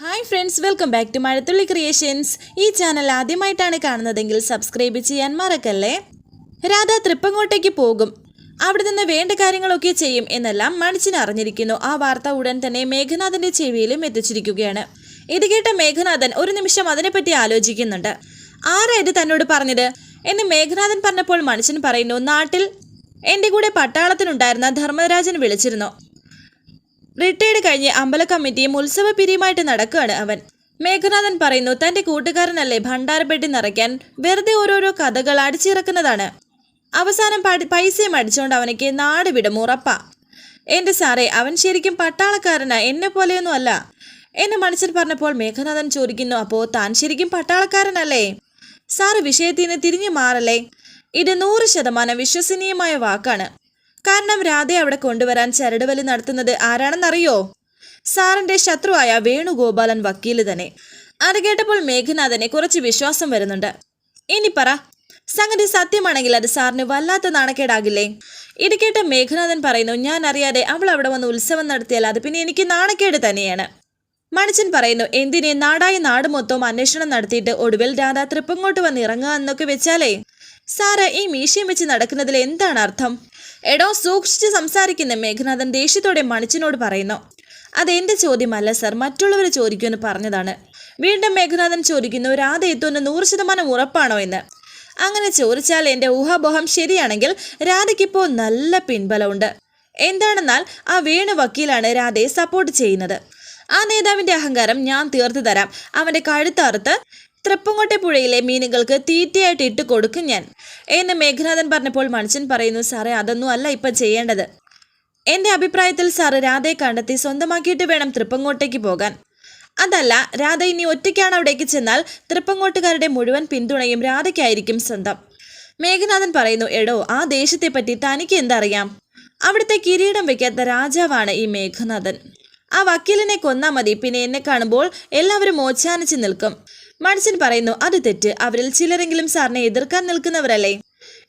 Hi friends welcome back to Mazhathulli creations ഈ channel ആദ്യമായിട്ടാണ് കാണുന്നതെങ്കിൽ സബ്സ്ക്രൈബ് ചെയ്യാൻ മറക്കല്ലേ? രാധ തൃപ്പങ്ങോട്ടേക്ക് പോകും. അവിടെ നിന്ന് വേണ്ട കാര്യങ്ങളൊക്കെ ചെയ്യും എന്നെല്ലാം മണിച്ചിന് അറിഞ്ഞിരിക്കുന്നു. ആ വാർത്ത ഉടൻ തന്നെ മേഘനാഥന്റെ ചെവിയിലും എത്തിച്ചിരിക്കുകയാണ്. ഇത് കേട്ട മേഘനാഥൻ ഒരു നിമിഷം അതിനെപ്പറ്റി ആലോചിക്കുന്നുണ്ട്. ആരാ ഇത് തന്നോട് പറഞ്ഞത്? എന്ന് മേഘനാഥൻ പറഞ്ഞപ്പോൾ മനുഷ്യൻ പറയുന്നു നാട്ടിൽ എന്റെ കൂടെ പട്ടാളത്തിനുണ്ടായിരുന്ന ധർമ്മരാജൻ വിളിച്ചിരുന്നു. റിട്ടയർഡ് കഴിഞ്ഞ് അമ്പല കമ്മിറ്റിയും ഉത്സവ പിരിയുമായിട്ട് നടക്കുകയാണ് അവൻ. മേഘനാഥൻ പറയുന്നു തന്റെ കൂട്ടുകാരനല്ലേ ഭണ്ഡാരപ്പെട്ടി നിറയ്ക്കാൻ വെറുതെ ഓരോരോ കഥകൾ അടിച്ചിറക്കുന്നതാണ്. അവസാനം പൈസയും അടിച്ചുകൊണ്ട് അവനക്ക് നാട് വിടും ഉറപ്പാ. എന്റെ സാറേ അവൻ ശരിക്കും പട്ടാളക്കാരനാ എന്നെ പോലെയൊന്നും അല്ല. എന്നെ മനസ്സിൽ പറഞ്ഞപ്പോൾ മേഘനാഥൻ ചോദിക്കുന്നു അപ്പോൾ താൻ ശരിക്കും പട്ടാളക്കാരനല്ലേ? സാറ് വിഷയത്തിൽ നിന്ന് തിരിഞ്ഞു മാറല്ലേ? ഇത് നൂറ് ശതമാനം വിശ്വസനീയമായ വാക്കാണ്. കാരണം രാധയെ അവിടെ കൊണ്ടുവരാൻ ചരടുവലി നടത്തുന്നത് ആരാണെന്നറിയോ? സാറിന്റെ ശത്രുവായ വേണുഗോപാലൻ വക്കീൽ തന്നെ. അത് കേട്ടപ്പോൾ മേഘനാഥനെ കുറച്ച് വിശ്വാസം വരുന്നുണ്ട്. ഇനി പറ സംഗതി സത്യമാണെങ്കിൽ അത് സാറിന് വല്ലാത്ത നാണക്കേടാകില്ലേ? ഇത് കേട്ട മേഘനാഥൻ പറയുന്നു ഞാൻ അറിയാതെ അവൾ അവിടെ വന്ന് ഉത്സവം നടത്തിയാൽ അത് പിന്നെ എനിക്ക് നാണക്കേട് തന്നെയാണ്. മണിച്ചൻ പറയുന്നു എന്തിനെ നാടായി നാട് മൊത്തം അന്വേഷണം നടത്തിയിട്ട് ഒടുവിൽ രാധ തൃപ്പങ്ങോട്ട് വന്ന് ഇറങ്ങുക എന്നൊക്കെ വെച്ചാലേ? സാറ് ഈ മീശയും വെച്ച് നടക്കുന്നതിൽ എന്താണ് അർത്ഥം? എടോ സൂക്ഷിച്ച് സംസാരിക്കുന്ന മേഘനാഥൻ ദേഷ്യത്തോടെ മണിച്ചനോട് പറയുന്നു അതെന്റെ ചോദ്യമല്ല സർ മറ്റുള്ളവർ ചോദിക്കുമെന്ന് പറഞ്ഞതാണ്. വീണ്ടും മേഘനാഥൻ ചോദിക്കുന്നു രാധ എത്തുമെന്ന് നൂറ് ശതമാനം ഉറപ്പാണോ എന്ന്? അങ്ങനെ ചോദിച്ചാൽ എന്റെ ഊഹാബോഹം ശരിയാണെങ്കിൽ രാധയ്ക്കിപ്പോൾ നല്ല പിൻബലമുണ്ട്. എന്താണെന്നാൽ ആ വേണു വക്കീലാണ് രാധയെ സപ്പോർട്ട് ചെയ്യുന്നത്. ആ നേതാവിന്റെ അഹങ്കാരം ഞാൻ തീർത്തു തരാം. അവന്റെ കഴുത്തറുത്ത് തൃപ്പങ്കോട്ടെ പുഴയിലെ മീനുകൾക്ക് തീറ്റയായിട്ട് ഇട്ട് കൊടുക്കും ഞാൻ. എന്ന് മേഘനാഥൻ പറഞ്ഞപ്പോൾ മനുഷ്യൻ പറയുന്നു സാറേ അതൊന്നും അല്ല ഇപ്പം ചെയ്യേണ്ടത്. എന്റെ അഭിപ്രായത്തിൽ സാറ് രാധയെ കണ്ടെത്തി സ്വന്തമാക്കിയിട്ട് വേണം തൃപ്പങ്ങോട്ടേക്ക് പോകാൻ. അതല്ല രാധ ഇനി ഒറ്റയ്ക്കാണ് അവിടേക്ക് ചെന്നാൽ തൃപ്പങ്ങോട്ടുകാരുടെ മുഴുവൻ പിന്തുണയും രാധയ്ക്കായിരിക്കും സ്വന്തം. മേഘനാഥൻ പറയുന്നു എടോ ആ ദേശത്തെപ്പറ്റി തനിക്ക് എന്തറിയാം? അവിടുത്തെ കിരീടം വെക്കാത്ത രാജാവാണ് ഈ മേഘനാഥൻ. ആ വക്കീലിനെ കൊന്നാ മതി പിന്നെ എന്നെ കാണുമ്പോൾ എല്ലാവരും ഓച്ചാനിച്ച് നിൽക്കും. മനുഷ്യൻ പറയുന്നു അത് തെറ്റ്. അവരിൽ ചിലരെങ്കിലും സാറിനെ എതിർക്കാൻ നിൽക്കുന്നവരല്ലേ?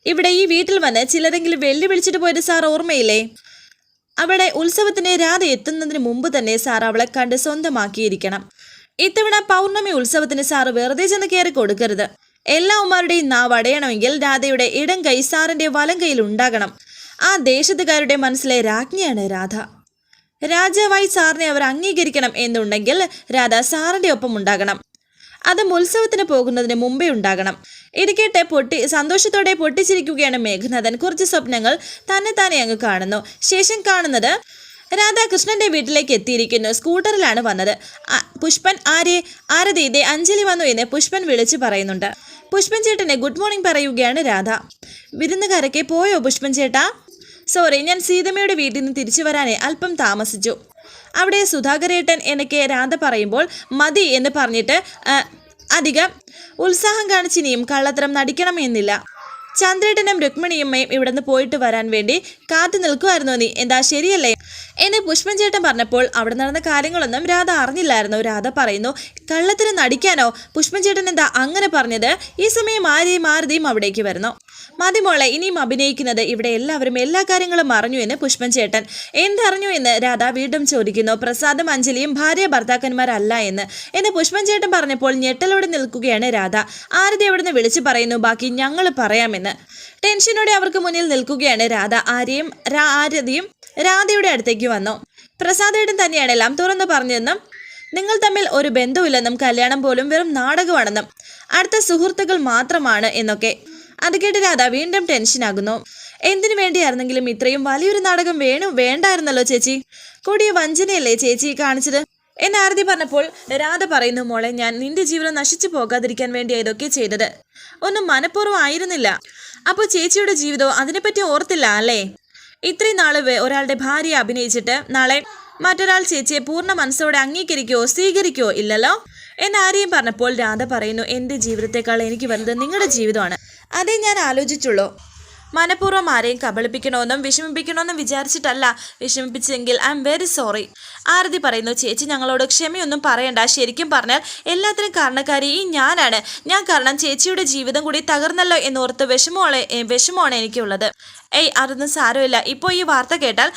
ഇവിടെ ഈ വീട്ടിൽ വന്ന് ചിലരെങ്കിലും വെല്ലുവിളിച്ചിട്ട് പോയത് സാർ ഓർമ്മയില്ലേ? അവിടെ ഉത്സവത്തിന് രാധ എത്തുന്നതിന് മുമ്പ് തന്നെ സാർ അവളെ കണ്ട് സ്വന്തമാക്കിയിരിക്കണം. ഇത്തവണ പൗർണമി ഉത്സവത്തിന് സാറ് വെറുതെ ചെന്ന് കയറി കൊടുക്കരുത്. എല്ലാ ഉമാരുടെയും നാവ് അടയണമെങ്കിൽ രാധയുടെ ഇടം കൈ സാറിന്റെ വലം കൈയിൽ ഉണ്ടാകണം. ആ ദേശത്തുകാരുടെ മനസ്സിലെ രാജ്ഞിയാണ് രാധ. രാജാവായി സാറിനെ അവർ അംഗീകരിക്കണം എന്നുണ്ടെങ്കിൽ രാധ സാറിന്റെ ഒപ്പം ഉണ്ടാകണം. അതും ഉത്സവത്തിന് പോകുന്നതിന് മുമ്പേ ഉണ്ടാകണം. ഇരിക്കട്ടെ പൊട്ടി സന്തോഷത്തോടെ പൊട്ടിച്ചിരിക്കുകയാണ് മേഘനാഥൻ. കുറച്ച് സ്വപ്നങ്ങൾ തന്നെ തന്നെ അങ്ങ് കാണുന്നു. ശേഷം കാണുന്നത് രാധാകൃഷ്ണന്റെ വീട്ടിലേക്ക് എത്തിയിരിക്കുന്നു. സ്കൂട്ടറിലാണ് വന്നത്. പുഷ്പൻ ആരെ ആരതി ഇതേ അഞ്ജലി വന്നു എന്ന് പുഷ്പൻ വിളിച്ചു പറയുന്നുണ്ട്. പുഷ്പൻ ചേട്ടനെ ഗുഡ് മോർണിംഗ് പറയുകയാണ് രാധ. വിരുന്നുകാരൊക്കെ പോയോ പുഷ്പൻ ചേട്ടാ? സോറി ഞാൻ സീതമ്മയുടെ വീട്ടിൽ നിന്ന് തിരിച്ചു വരാനേ അല്പം താമസിച്ചു. അവിടെ സുധാകരേട്ടൻ എനിക്ക് രാധ പറയുമ്പോൾ മതി എന്ന് പറഞ്ഞിട്ട് അധികം ഉത്സാഹം കാണിച്ചിനിയും കള്ളത്തരം നടിക്കണമെന്നില്ല. ചന്ദ്രേട്ടനും രുക്മിണിയമ്മയും ഇവിടുന്ന് പോയിട്ട് വരാൻ വേണ്ടി കാത്തു നിൽക്കുമായിരുന്നു നീ. എന്താ ശരിയല്ലേ? എന്ന് പുഷ്പൻ ചേട്ടൻ പറഞ്ഞപ്പോൾ അവിടെ നടന്ന കാര്യങ്ങളൊന്നും രാധ അറിഞ്ഞില്ലായിരുന്നു. രാധ പറയുന്നു കള്ളത്തിന് നടിക്കാനോ? പുഷ്പൻ ചേട്ടൻ എന്താ അങ്ങനെ പറഞ്ഞത്? ഈ സമയം ആരെയും ആരതിയും അവിടേക്ക് വരുന്നു. മതിമോളെ ഇനിയും അഭിനയിക്കുന്നത് ഇവിടെ എല്ലാവരും എല്ലാ കാര്യങ്ങളും അറിഞ്ഞു എന്ന് പുഷ്പൻ ചേട്ടൻ. എന്തറിഞ്ഞു എന്ന്? രാധ വീണ്ടും ചോദിക്കുന്നു. പ്രസാദും അഞ്ജലിയും ഭാര്യ ഭർത്താക്കന്മാരല്ല എന്ന്. എന്ന് പുഷ്പൻ ചേട്ടൻ പറഞ്ഞപ്പോൾ ഞെട്ടലോടെ നിൽക്കുകയാണ് രാധ. ആരതി അവിടുന്ന് വിളിച്ചു പറയുന്നു ബാക്കി ഞങ്ങൾ പറയാമെന്ന് ടെൻഷനോടെ അവർക്ക് മുന്നിൽ നിൽക്കുകയാണ് രാധ. ആര്യയും ആരതിയും രാധയുടെ അടുത്തേക്ക് വന്നു. പ്രസാദേട്ടൻ തന്നെയാണ് എല്ലാം തുറന്നു പറഞ്ഞതെന്നും നിങ്ങൾ തമ്മിൽ ഒരു ബന്ധമില്ലെന്നും കല്യാണം പോലും വെറും നാടകമാണെന്നും അടുത്ത സുഹൃത്തുക്കൾ മാത്രമാണ് എന്നൊക്കെ. അത് കേട്ട് രാധ വീണ്ടും ടെൻഷനാകുന്നു. എന്തിനു വേണ്ടിയായിരുന്നെങ്കിലും ഇത്രയും വലിയൊരു നാടകം വേണു വേണ്ടായിരുന്നല്ലോ ചേച്ചി. കൂടിയ വഞ്ചനയല്ലേ ചേച്ചി കാണിച്ചത്? എന്ന് ആരതി പറഞ്ഞപ്പോൾ രാധ പറയുന്നു മോളെ ഞാൻ നിന്റെ ജീവിതം നശിച്ചു പോകാതിരിക്കാൻ വേണ്ടി ഇതൊക്കെ ചെയ്തത്. ഒന്നും മനഃപൂർവം ആയിരുന്നില്ല. അപ്പോൾ ചേച്ചിയുടെ ജീവിതവും അതിനെപ്പറ്റി ഓർത്തില്ല അല്ലേ? ഇത്രയും നാൾ ഒരാളുടെ ഭാര്യ അഭിനയിച്ചിട്ട് നാളെ മറ്റൊരാൾ ചേച്ചിയെ പൂർണ മനസ്സോടെ അംഗീകരിക്കോ സ്വീകരിക്കോ ഇല്ലല്ലോ? എന്നാരെയും പറഞ്ഞപ്പോൾ രാധ പറയുന്നു എന്റെ ജീവിതത്തെക്കാൾ എനിക്ക് വലുത് നിങ്ങളുടെ ജീവിതമാണ്. അതേ ഞാൻ ആലോചിച്ചുള്ളൂ. മനഃപൂർവം ആരെയും കബളിപ്പിക്കണമെന്നും വിഷമിപ്പിക്കണമെന്നും വിചാരിച്ചിട്ടല്ല വിഷമിപ്പിച്ചെങ്കിൽ I'm very sorry. Arathi പറയുന്നു ചേച്ചി ഞങ്ങളോട് ക്ഷമയൊന്നും പറയണ്ട. ശരിക്കും പറഞ്ഞാൽ എല്ലാത്തിനും കാരണക്കാരി ഈ ഞാനാണ്. ഞാൻ കാരണം ചേച്ചിയുടെ ജീവിതം കൂടി തകർന്നല്ലോ എന്നോർത്ത് വിഷമമാണ് വിഷമമാണ് എനിക്കുള്ളത്. ഏയ് അതൊന്നും സാരമില്ല. ഇപ്പോൾ ഈ വാർത്ത കേട്ടാൽ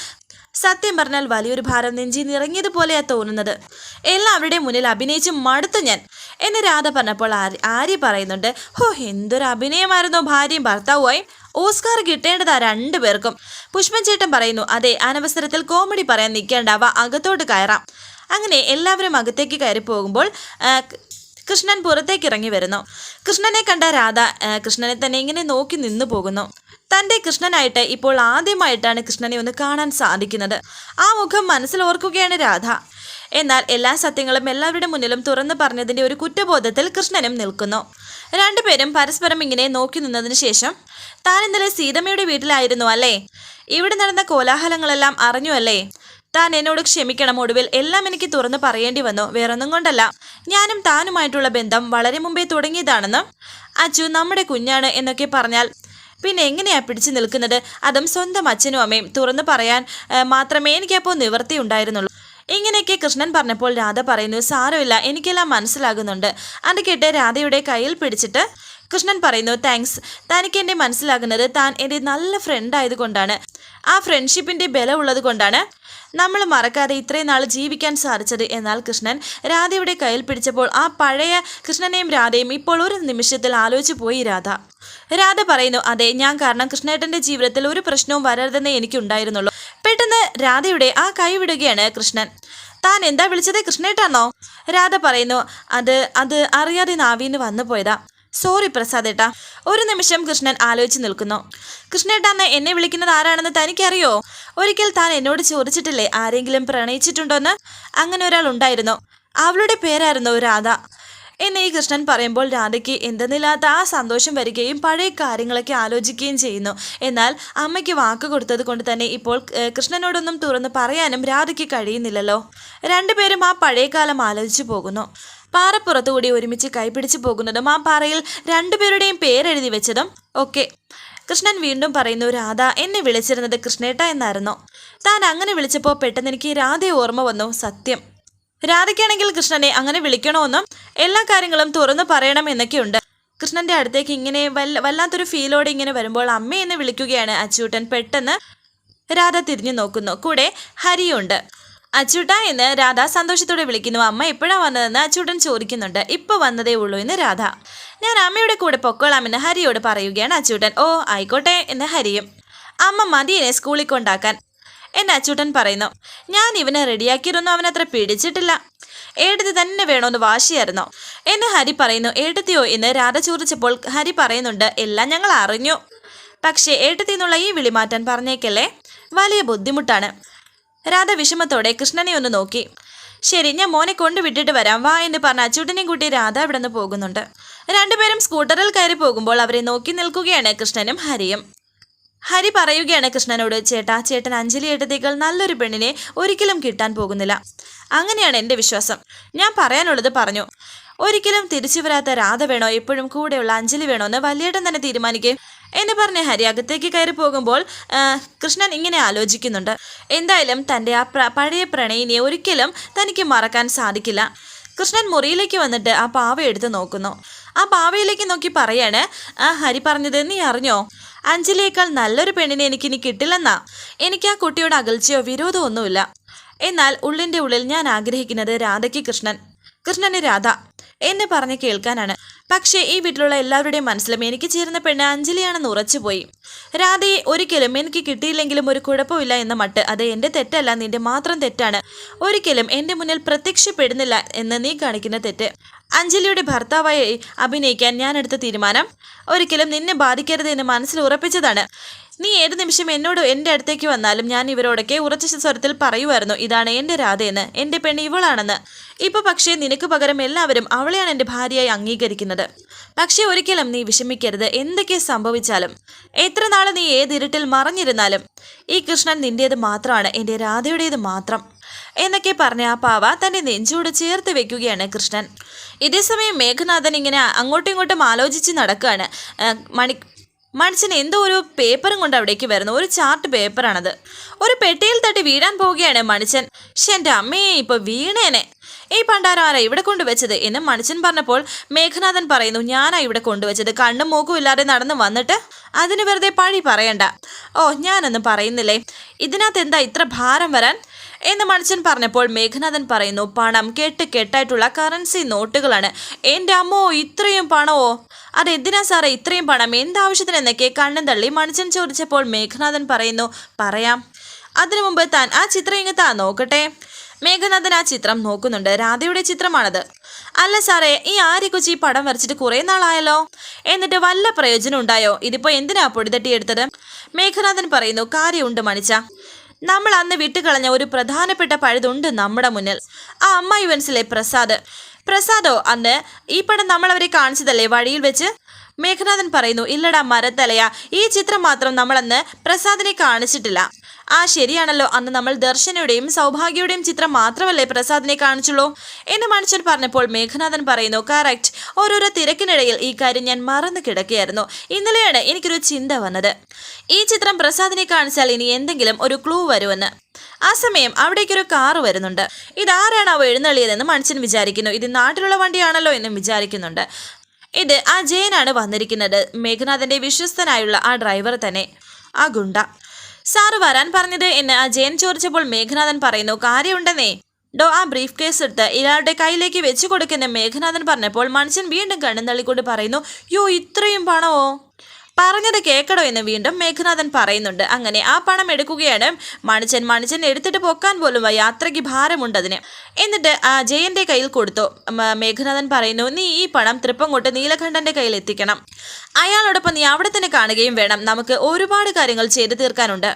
സത്യം പറഞ്ഞാൽ വലിയൊരു ഭാരം നെഞ്ചി നിറങ്ങിയതുപോലെയാണ് തോന്നുന്നത്. എല്ലാവരുടെയും മുന്നിൽ അഭിനയിച്ച് മടുത്തു ഞാൻ. എന്ന് രാധ പറഞ്ഞപ്പോൾ ആര്യ പറയുന്നുണ്ട് ഹോ എന്തൊരു അഭിനയമായിരുന്നു ഭാര്യയും ഭർത്താവുമായി ഓസ്കാർ കിട്ടേണ്ടതാ രണ്ടുപേർക്കും പുഷ്പൻ ചേട്ടൻ പറയുന്നു അതെ അനവസരത്തിൽ കോമഡി പറയാൻ നിൽക്കേണ്ടാവ അകത്തോട്ട് കയറാം. അങ്ങനെ എല്ലാവരും അകത്തേക്ക് കയറി പോകുമ്പോൾ കൃഷ്ണൻ പുറത്തേക്ക് ഇറങ്ങി വരുന്നു. കൃഷ്ണനെ കണ്ട രാധ കൃഷ്ണനെ തന്നെ ഇങ്ങനെ നോക്കി നിന്നു പോകുന്നു. തന്റെ കൃഷ്ണനായിട്ട് ഇപ്പോൾ ആദ്യമായിട്ടാണ് കൃഷ്ണനെ ഒന്ന് കാണാൻ സാധിക്കുന്നത്. ആ മുഖം മനസ്സിൽ ഓർക്കുകയാണ് രാധ. എന്നാൽ എല്ലാ സത്യങ്ങളും എല്ലാവരുടെ മുന്നിലും തുറന്നു പറഞ്ഞതിന്റെ ഒരു കുറ്റബോധത്തിൽ കൃഷ്ണനും നിൽക്കുന്നു. രണ്ടുപേരും പരസ്പരം ഇങ്ങനെ നോക്കി നിന്നതിന് ശേഷം താൻ ഇന്നലെ സീതമ്മയുടെ വീട്ടിലായിരുന്നു അല്ലേ? ഇവിടെ നടന്ന കോലാഹലങ്ങളെല്ലാം അറിഞ്ഞു അല്ലേ? താൻ എന്നോട് ക്ഷമിക്കണം ഒടുവിൽ എല്ലാം എനിക്ക് തുറന്നു പറയേണ്ടി വന്നു. വേറൊന്നും കൊണ്ടല്ല. ഞാനും താനുമായിട്ടുള്ള ബന്ധം വളരെ മുമ്പേ തുടങ്ങിയതാണെന്നും അച്ചു നമ്മുടെ കുഞ്ഞാണ് എന്നൊക്കെ പറഞ്ഞാൽ പിന്നെ എങ്ങനെയാ പിടിച്ചു നിൽക്കുന്നത്? അതും സ്വന്തം അച്ഛനും അമ്മയും തുറന്നു പറയാൻ മാത്രമേ എനിക്കപ്പോൾ നിവൃത്തി ഉണ്ടായിരുന്നുള്ളൂ ഇങ്ങനെയൊക്കെ കൃഷ്ണൻ പറഞ്ഞപ്പോൾ രാധ പറയുന്നു സാരമില്ല എനിക്കെല്ലാം മനസ്സിലാകുന്നുണ്ട്. അത് കേട്ട് രാധയുടെ കയ്യിൽ പിടിച്ചിട്ട് കൃഷ്ണൻ പറയുന്നു താങ്ക്സ് തനിക്ക് എന്നെ മനസ്സിലാകുന്നത് താൻ എന്റെ നല്ല ഫ്രണ്ട് ആയതുകൊണ്ടാണ്. ആ ഫ്രണ്ട്ഷിപ്പിന്റെ ബലമുള്ളത് കൊണ്ടാണ് നമ്മൾ മറക്കാതെ ഇത്രയും നാൾ ജീവിക്കാൻ സാധിച്ചത് എന്നാൽ കൃഷ്ണൻ രാധയുടെ കയ്യിൽ പിടിച്ചപ്പോൾ ആ പഴയ കൃഷ്ണനെയും രാധയും ഇപ്പോൾ ഒരു നിമിഷത്തിൽ ആലോചിച്ചു പോയി രാധ. രാധ പറയുന്നു അതെ ഞാൻ കാരണം കൃഷ്ണേട്ടന്റെ ജീവിതത്തിൽ ഒരു പ്രശ്നവും വരരുതെന്നേ എനിക്കുണ്ടായിരുന്നുള്ളൂ. പെട്ടെന്ന് രാധയുടെ ആ കൈ വിടുകയാണ് കൃഷ്ണൻ. താൻ എന്താ വിളിച്ചത് കൃഷ്ണേട്ടാണോ രാധ പറയുന്നു അത് അത് അറിയാതെ നാവീന്ന് വന്നു പോയതാ. സോറി പ്രസാദ് ഏട്ടാ. ഒരു നിമിഷം കൃഷ്ണൻ ആലോചിച്ച് നിൽക്കുന്നു. കൃഷ്ണേട്ടാന്ന് എന്നെ വിളിക്കുന്നത് ആരാണെന്ന് തനിക്കറിയോ? ഒരിക്കൽ താൻ എന്നോട് ചോദിച്ചിട്ടില്ലേ ആരെങ്കിലും പ്രണയിച്ചിട്ടുണ്ടോന്ന്? അങ്ങനെ ഒരാൾ ഉണ്ടായിരുന്നു. അവളുടെ പേരായിരുന്നു രാധ. എന്ന് ഈ കൃഷ്ണൻ പറയുമ്പോൾ രാധയ്ക്ക് എന്തെന്നില്ലാത്ത ആ സന്തോഷം വരികയും പഴയ കാര്യങ്ങളൊക്കെ ആലോചിക്കുകയും ചെയ്യുന്നു. എന്നാൽ അമ്മയ്ക്ക് വാക്ക് കൊടുത്തത് കൊണ്ട് തന്നെ ഇപ്പോൾ കൃഷ്ണനോടൊന്നും തുറന്ന് പറയാനും രാധയ്ക്ക് കഴിയുന്നില്ലല്ലോ. രണ്ടുപേരും ആ പഴയ കാലം ആലോചിച്ചു പോകുന്നു. പാറപ്പുറത്തുകൂടി ഒരുമിച്ച് കൈപിടിച്ചു പോകുന്നതും ആ പാറയിൽ രണ്ടുപേരുടെയും പേരെഴുതി വെച്ചതും ഒക്കെ. കൃഷ്ണൻ വീണ്ടും പറയുന്നു രാധ എന്നെ വിളിച്ചിരുന്നത് കൃഷ്ണേട്ട എന്നായിരുന്നു. താൻ അങ്ങനെ വിളിച്ചപ്പോൾ പെട്ടെന്ന് എനിക്ക് രാധയെ ഓർമ്മ വന്നു സത്യം. രാധയ്ക്കാണെങ്കിൽ കൃഷ്ണനെ അങ്ങനെ വിളിക്കണമെന്നും എല്ലാ കാര്യങ്ങളും തുറന്നു പറയണം എന്നൊക്കെയുണ്ട്. കൃഷ്ണന്റെ അടുത്തേക്ക് ഇങ്ങനെ വല്ല വല്ലാത്തൊരു ഫീലോടെ ഇങ്ങനെ വരുമ്പോൾ അമ്മയെന്ന് വിളിക്കുകയാണ് അച്ചൂട്ടൻ പെട്ടെന്ന്. രാധ തിരിഞ്ഞു നോക്കുന്നു. കൂടെ ഹരിയുണ്ട്. അച്ചൂട്ട എന്ന് രാധ സന്തോഷത്തോടെ വിളിക്കുന്നു. അമ്മ എപ്പോഴാ വന്നതെന്ന് അച്ചൂട്ടൻ ചോദിക്കുന്നുണ്ട്. ഇപ്പൊ വന്നതേ ഉള്ളൂ എന്ന് രാധ. ഞാൻ അമ്മയുടെ കൂടെ പൊക്കോളാമെന്ന് ഹരിയോട് പറയുകയാണ് അച്ചൂട്ടൻ. ഓ ആയിക്കോട്ടെ എന്ന് ഹരിയും. അമ്മ മതിയെ സ്കൂളിൽ കൊണ്ടാക്കാൻ എന്ന് അച്ചൂട്ടൻ പറയുന്നു. ഞാൻ ഇവനെ റെഡിയാക്കിയിരുന്നു അവനത്ര പിടിച്ചിട്ടില്ല. ഏടത്തി തന്നെ വേണമെന്ന് വാശിയായിരുന്നോ. എന്ന് ഹരി പറയുന്നു. ഏട്ടത്തിയോ എന്ന് രാധ ചോദിച്ചപ്പോൾ ഹരി പറയുന്നുണ്ട്. എല്ലാം ഞങ്ങൾ അറിഞ്ഞു. പക്ഷേ ഏട്ടത്തിന്നുള്ള ഈ വിളി മാറ്റാൻ പറഞ്ഞേക്കല്ലേ? വലിയ ബുദ്ധിമുട്ടാണ്. രാധ വിഷമത്തോടെ കൃഷ്ണനെ ഒന്ന് നോക്കി. ശരി ഞാൻ മോനെ കൊണ്ടുവിട്ടിട്ട് വരാം. വാ എന്ന് പറഞ്ഞ അച്ചൂട്ടനെയും കൂട്ടി രാധ ഇവിടെ നിന്ന് പോകുന്നുണ്ട്. രണ്ടുപേരും സ്കൂട്ടറിൽ കയറി പോകുമ്പോൾ അവരെ നോക്കി നിൽക്കുകയാണ് കൃഷ്ണനും ഹരിയും. ഹരി പറയുകയാണ് കൃഷ്ണനോട് ചേട്ടാ ചേട്ടൻ അഞ്ജലി ഏട്ടത്തേക്കാൾ നല്ലൊരു പെണ്ണിനെ ഒരിക്കലും കിട്ടാൻ പോകുന്നില്ല. അങ്ങനെയാണ് എന്റെ വിശ്വാസം. ഞാൻ പറയാനുള്ളത് പറഞ്ഞു. ഒരിക്കലും തിരിച്ചു വരാത്ത രാധ വേണോ? എപ്പോഴും കൂടെയുള്ള അഞ്ജലി വേണോ? എന്ന് വലിയേട്ടൻ തന്നെ തീരുമാനിക്കും എന്ന് പറഞ്ഞ് ഹരി അകത്തേക്ക് കയറി പോകുമ്പോൾ കൃഷ്ണൻ ഇങ്ങനെ ആലോചിക്കുന്നുണ്ട്. എന്തായാലും തന്റെ ആ പഴയ പ്രണയിനെ ഒരിക്കലും തനിക്ക് മറക്കാൻ സാധിക്കില്ല. കൃഷ്ണൻ മുറിയിലേക്ക് വന്നിട്ട് ആ പാവ എടുത്ത് നോക്കുന്നു. ആ പാവയിലേക്ക് നോക്കി പറയാണ് ആ ഹരി പറഞ്ഞത് നീ അറിഞ്ഞോ? അഞ്ജലിയേക്കാൾ നല്ലൊരു പെണ്ണിനെ എനിക്കിനി കിട്ടില്ലെന്നാ. എനിക്ക് ആ കുട്ടിയോട് അകൽച്ചയോ വിരോധമോ ഒന്നുമില്ല. എന്നാൽ ഉള്ളിന്റെ ഉള്ളിൽ ഞാൻ ആഗ്രഹിക്കുന്നത് രാധയ്ക്ക് കൃഷ്ണൻ. കൃഷ്ണന് രാധ എന്നെ പറഞ്ഞ് കേൾക്കാനാണ്. പക്ഷേ ഈ വീട്ടിലുള്ള എല്ലാവരുടെയും മനസ്സിലും എനിക്ക് ചേരുന്ന പെണ്ണ് അഞ്ജലിയാണെന്ന് ഉറച്ചുപോയി. രാധയെ ഒരിക്കലും എനിക്ക് കിട്ടിയില്ലെങ്കിലും ഒരു കുഴപ്പമില്ല എന്ന മട്ട് അത് എന്റെ തെറ്റല്ല നിന്റെ മാത്രം തെറ്റാണ്. ഒരിക്കലും എന്റെ മുന്നിൽ പ്രത്യക്ഷപ്പെടുന്നില്ല എന്ന് നീ കാണിക്കുന്ന തെറ്റ്. അഞ്ജലിയുടെ ഭർത്താവായി അഭിനയിക്കാൻ ഞാൻ എടുത്ത തീരുമാനം ഒരിക്കലും നിന്നെ ബാധിക്കരുത് എന്ന് മനസ്സിൽ ഉറപ്പിച്ചതാണ്. നീ ഏത് നിമിഷം എന്നോട് എന്റെ അടുത്തേക്ക് വന്നാലും ഞാൻ ഇവരോടൊക്കെ ഉറച്ച സ്വരത്തിൽ പറയുമായിരുന്നു ഇതാണ് എന്റെ രാധയെന്ന് എന്റെ പെണ്ണ് ഇവളാണെന്ന്. ഇപ്പൊ പക്ഷേ നിനക്ക് പകരം എല്ലാവരും അവളെയാണ് എന്റെ ഭാര്യയായി അംഗീകരിക്കുന്നത്. പക്ഷേ ഒരിക്കലും നീ വിഷമിക്കരുത് എന്തൊക്കെ സംഭവിച്ചാലും. എത്ര നാൾ നീ ഏതിരുട്ടിൽ മറഞ്ഞിരുന്നാലും ഈ കൃഷ്ണൻ നിന്റേത് മാത്രമാണ് എന്റെ രാധയുടേത് മാത്രം. എന്നൊക്കെ പറഞ്ഞ ആ പാവ തന്റെ നെഞ്ചോട് ചേർത്ത് വെക്കുകയാണ് കൃഷ്ണൻ. ഇതേസമയം മേഘനാഥൻ ഇങ്ങനെ അങ്ങോട്ടും ഇങ്ങോട്ടും ആലോചിച്ച് നടക്കുകയാണ് മണി മനുഷ്യൻ എന്തോ ഒരു പേപ്പറും കൊണ്ട് അവിടേക്ക് വരുന്നു. ഒരു ചാർട്ട് പേപ്പറാണത്. ഒരു പെട്ടിയിൽ തട്ടി വീഴാൻ പോവുകയാണ് മനുഷ്യൻ പക്ഷെ എന്റെ അമ്മയെ ഇപ്പൊ വീണേനെ. ഈ പണ്ടാരം ആരാ ഇവിടെ കൊണ്ടുവച്ചത്? എന്ന് മനുഷ്യൻ പറഞ്ഞപ്പോൾ മേഘനാഥൻ പറയുന്നു ഞാനാ ഇവിടെ കൊണ്ടുവച്ചത്. കണ്ണും മൂക്കും ഇല്ലാതെ നടന്ന് വന്നിട്ട് അതിന് വെറുതെ പഴി പറയണ്ട. ഓ ഞാനൊന്നും പറയുന്നില്ലേ? ഇതിനകത്ത് എന്താ ഇത്ര ഭാരം വരാൻ? എന്ന് മനുഷ്യൻ പറഞ്ഞപ്പോൾ മേഘനാഥൻ പറയുന്നു പണം കെട്ട് കെട്ടായിട്ടുള്ള കറൻസി നോട്ടുകളാണ് എന്റെ അമ്മോ ഇത്രയും പണമോ അതെന്തിനാ സാറേ ഇത്രയും പണം? എന്താവശ്യത്തിനെന്നൊക്കെ കണ്ണും തള്ളി മനുഷ്യൻ ചോദിച്ചപ്പോൾ മേഘനാഥൻ പറയുന്നു പറയാം. അതിനു മുമ്പ് താൻ ആ ചിത്രം ഇങ്ങത്താ നോക്കട്ടെ. മേഘനാഥൻ ആ ചിത്രം നോക്കുന്നുണ്ട്. രാധയുടെ ചിത്രമാണത്. അല്ല സാറേ ഈ ആര്യക്കൊച്ചി ഈ പടം വരച്ചിട്ട് കുറേ നാളായല്ലോ? എന്നിട്ട് വല്ല പ്രയോജനം ഉണ്ടായോ? ഇതിപ്പോ എന്തിനാ പൊടിതട്ടിയെടുത്തത് മേഘനാഥൻ പറയുന്നു കാര്യമുണ്ട് മണിച്ച. നമ്മൾ അന്ന് വിട്ടുകളഞ്ഞ ഒരു പ്രധാനപ്പെട്ട പഴുതുണ്ട് നമ്മുടെ മുന്നിൽ. ആ അമ്മ ഇവൻസിലെ പ്രസാദ്. പ്രസാദോ അന്ന് ഈ പടം നമ്മൾ അവരെ കാണിച്ചതല്ലേ? വഴിയിൽ വെച്ച് മേഘനാഥൻ പറയുന്നു ഇല്ലടാ മരത്തലയ ഈ ചിത്രം മാത്രം നമ്മളന്ന് പ്രസാദിനെ കാണിച്ചിട്ടില്ല. ആ ശരിയാണല്ലോ. അന്ന് നമ്മൾ ദർശനയുടെയും സൗഭാഗ്യയുടെയും ചിത്രം മാത്രമല്ലേ പ്രസാദിനെ കാണിച്ചുള്ളൂ? എന്ന് മനുഷ്യൻ പറഞ്ഞപ്പോൾ മേഘനാഥൻ പറയുന്നു കറക്റ്റ് ഓരോരോ തിരക്കിനിടയിൽ ഈ കാര്യം ഞാൻ മറന്നു കിടക്കുകയായിരുന്നു. ഇന്നലെയാണ് എനിക്കൊരു ചിന്ത വന്നത്. ഈ ചിത്രം പ്രസാദിനെ കാണിച്ചാൽ ഇനി എന്തെങ്കിലും ഒരു ക്ലൂ വരുമെന്ന്. ആ സമയം അവിടേക്കൊരു കാറ് വരുന്നുണ്ട്. ഇതാരാണ് അവ എഴുന്നള്ളിയതെന്ന് മനുഷ്യൻ വിചാരിക്കുന്നു. ഇത് നാട്ടിലുള്ള വണ്ടിയാണല്ലോ എന്നും വിചാരിക്കുന്നുണ്ട്. ഇത് ആ ജയനാണ് വന്നിരിക്കുന്നത്. മേഘനാഥന്റെ വിശ്വസ്തനായുള്ള ആ ഡ്രൈവർ തന്നെ. ആ ഗുണ്ട. സാറ് വരാൻ പറഞ്ഞത് എന്ന് അജയൻ ജയൻ ചോദിച്ചപ്പോൾ മേഘനാഥൻ പറയുന്നു കാര്യമുണ്ടെന്നേ. ഡോ ആ ബ്രീഫ് കേസ് എടുത്ത് ഇയാളുടെ കയ്യിലേക്ക് വെച്ചു കൊടുക്കുന്ന മേഘനാഥൻ പറഞ്ഞപ്പോൾ മനുഷ്യൻ വീണ്ടും കണ്ണും തള്ളിക്കൊണ്ട് പറയുന്നു യോ ഇത്രയും പണമോ? പറഞ്ഞത് കേൾക്കണോ എന്ന് വീണ്ടും മേഘനാഥൻ പറയുന്നുണ്ട്. അങ്ങനെ ആ പണം എടുക്കുകയാണ് മണിച്ചൻ. മണിച്ചൻ എടുത്തിട്ട് പൊക്കാൻ പോലും യാത്രയ്ക്ക് ഭാരമുണ്ടതിന്. എന്നിട്ട് ആ ജയന്റെ കയ്യിൽ കൊടുത്തു. മേഘനാഥൻ പറയുന്നു നീ ഈ പണം തൃപ്പംകൊട്ട് നീലകണ്ഠന്റെ കയ്യിൽ എത്തിക്കണം. അയാളോടൊപ്പം നീ അവിടെ തന്നെ കാണുകയും വേണം. നമുക്ക് ഒരുപാട് കാര്യങ്ങൾ ചെയ്തു തീർക്കാനുണ്ട്.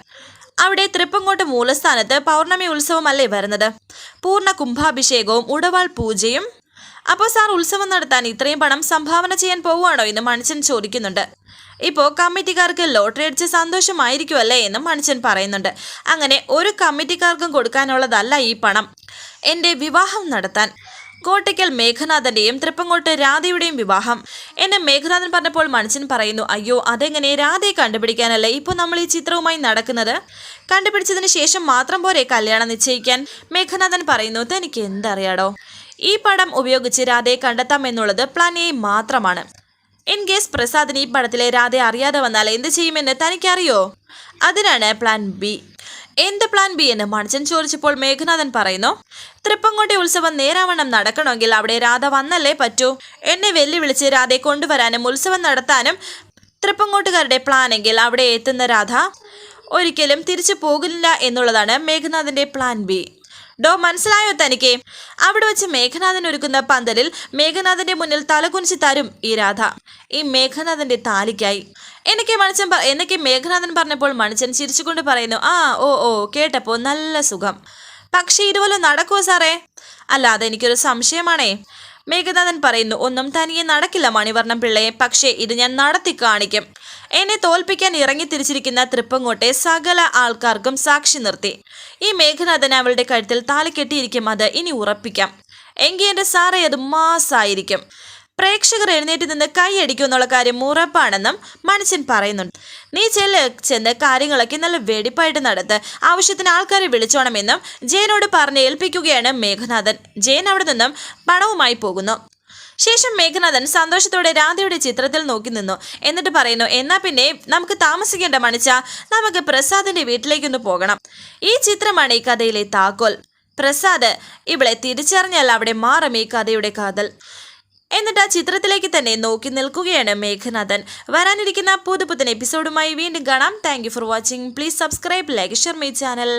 അവിടെ തൃപ്പങ്കോട്ട് മൂലസ്ഥാനത്ത് പൗർണമി ഉത്സവമല്ലേ വരുന്നത്? പൂർണ കുംഭാഭിഷേകവും ഉടവാൾ പൂജയും. അപ്പോൾ സാർ ഉത്സവം നടത്താൻ ഇത്രയും പണം സംഭാവന ചെയ്യാൻ പോവുകയാണോ എന്ന് മണിച്ചൻ ചോദിക്കുന്നുണ്ട്. ഇപ്പോൾ കമ്മിറ്റിക്കാർക്ക് ലോട്ടറി അടിച്ച സന്തോഷമായിരിക്കുമല്ലേ എന്നും മനുഷ്യൻ പറയുന്നുണ്ട്. അങ്ങനെ ഒരു കമ്മിറ്റിക്കാർക്കും കൊടുക്കാനുള്ളതല്ല ഈ പണം. എന്റെ വിവാഹം നടത്താൻ. കോട്ടയ്ക്കൽ മേഘനാഥന്റെയും തൃപ്പങ്കോട്ട് രാധയുടെയും വിവാഹം. എന്നെ മേഘനാഥൻ പറഞ്ഞപ്പോൾ മനുഷ്യൻ പറയുന്നു അയ്യോ അതെങ്ങനെ? രാധയെ കണ്ടുപിടിക്കാനല്ലേ ഇപ്പോൾ നമ്മൾ ഈ ചിത്രവുമായി നടക്കുന്നത്? കണ്ടുപിടിച്ചതിന് ശേഷം മാത്രം പോരെ കല്യാണം നിശ്ചയിക്കാൻ? മേഘനാഥൻ പറയുന്നു തനിക്ക് എന്തറിയാടോ? ഈ പടം ഉപയോഗിച്ച് രാധയെ കണ്ടെത്താം എന്നുള്ളത് പ്ലാൻ എ മാത്രമാണ്. ഇൻ കേസ് പ്രസാദിന് ഈ പടത്തിലെ രാധയെ അറിയാതെ വന്നാൽ എന്ത് ചെയ്യുമെന്ന് തനിക്കറിയോ? അതിനാണ് പ്ലാൻ ബി എന്ത് പ്ലാൻ ബി എന്ന് മണിച്ചൻ ചോദിച്ചപ്പോൾ മേഘനാഥൻ പറയുന്നു തൃപ്പങ്കോട്ടെ ഉത്സവം നേരാവണ്ണം നടക്കണമെങ്കിൽ അവിടെ രാധ വന്നല്ലേ പറ്റൂ. എന്നെ വെല്ലുവിളിച്ച് രാധയെ കൊണ്ടുവരാനും ഉത്സവം നടത്താനും തൃപ്പങ്കോട്ടുകാരുടെ പ്ലാനെങ്കിൽ അവിടെ എത്തുന്ന രാധ ഒരിക്കലും തിരിച്ചു പോകില്ല എന്നുള്ളതാണ് മേഘനാഥന്റെ പ്ലാൻ ബി ഡോ മനസ്സിലായോ തനിക്ക്? അവിടെ വെച്ച് മേഘനാഥൻ ഒരുക്കുന്ന പന്തലിൽ മേഘനാഥന്റെ മുന്നിൽ തലകുനിച്ച് തരും ഈ രാധ. ഈ മേഘനാഥന്റെ താലിക്കായി. എനിക്ക് മണിച്ചൻ എനിക്ക് മേഘനാഥൻ പറഞ്ഞപ്പോൾ മണിച്ചൻ ചിരിച്ചുകൊണ്ട് പറയുന്നു ആ ഓ ഓ കേട്ടപ്പോ നല്ല സുഖം. പക്ഷേ ഇതുപോലെ നടക്കുമോ സാറേ? അല്ല അതെനിക്കൊരു സംശയമാണേ. മേഘനാഥൻ പറയുന്നു ഒന്നും തനിയെ നടക്കില്ല മണിവർണം പിള്ളയെ. പക്ഷേ ഇത് ഞാൻ നടത്തി കാണിക്കും. എന്നെ തോൽപ്പിക്കാൻ ഇറങ്ങി തിരിച്ചിരിക്കുന്ന തൃപ്പങ്ങോട്ടെ സകല ആൾക്കാർക്കും സാക്ഷി നിർത്തി. ഈ മേഘനാഥൻ അവളുടെ കഴുത്തിൽ താലി കെട്ടിയിരിക്കും അത് ഇനി ഉറപ്പിക്കാം. എങ്കിൽ എന്റെ സാറേ അത് മാസായിരിക്കും. പ്രേക്ഷകർ എഴുന്നേറ്റ് നിന്ന് കൈയടിക്കും എന്നുള്ള കാര്യം ഉറപ്പാണെന്നും മനുഷ്യൻ പറയുന്നുണ്ട്. നീ ചെല്ല് ചെന്ന് കാര്യങ്ങളൊക്കെ നല്ല വെടിപ്പായിട്ട് നടത്ത് ആവശ്യത്തിന് ആൾക്കാരെ വിളിച്ചോണമെന്നും ജയനോട് പറഞ്ഞ് ഏൽപ്പിക്കുകയാണ് മേഘനാഥൻ. ജയൻ അവിടെ നിന്നും പണവുമായി പോകുന്നു. ശേഷം മേഘനാഥൻ സന്തോഷത്തോടെ രാധയുടെ ചിത്രത്തിൽ നോക്കി നിന്നു. എന്നിട്ട് പറയുന്നു എന്നാ പിന്നെ നമുക്ക് താമസിക്കേണ്ട മണിച്ച നമുക്ക് പ്രസാദിന്റെ വീട്ടിലേക്കൊന്ന് പോകണം. ഈ ചിത്രമാണ് ഈ കഥയിലെ താക്കോൽ. പ്രസാദ് ഇവിടെ തിരിച്ചറിഞ്ഞാൽ അവിടെ മാറും ഈ കഥയുടെ കാതൽ. എന്നിട്ട് ആ ചിത്രത്തിലേക്ക് തന്നെ നോക്കി നിൽക്കുകയാണ് മേഘനാഥൻ. വരാനിരിക്കുന്ന പുതുപുത്തൻ എപ്പിസോഡുമായി വീണ്ടും കാണാം. Thank for watching please subscribe like share my channel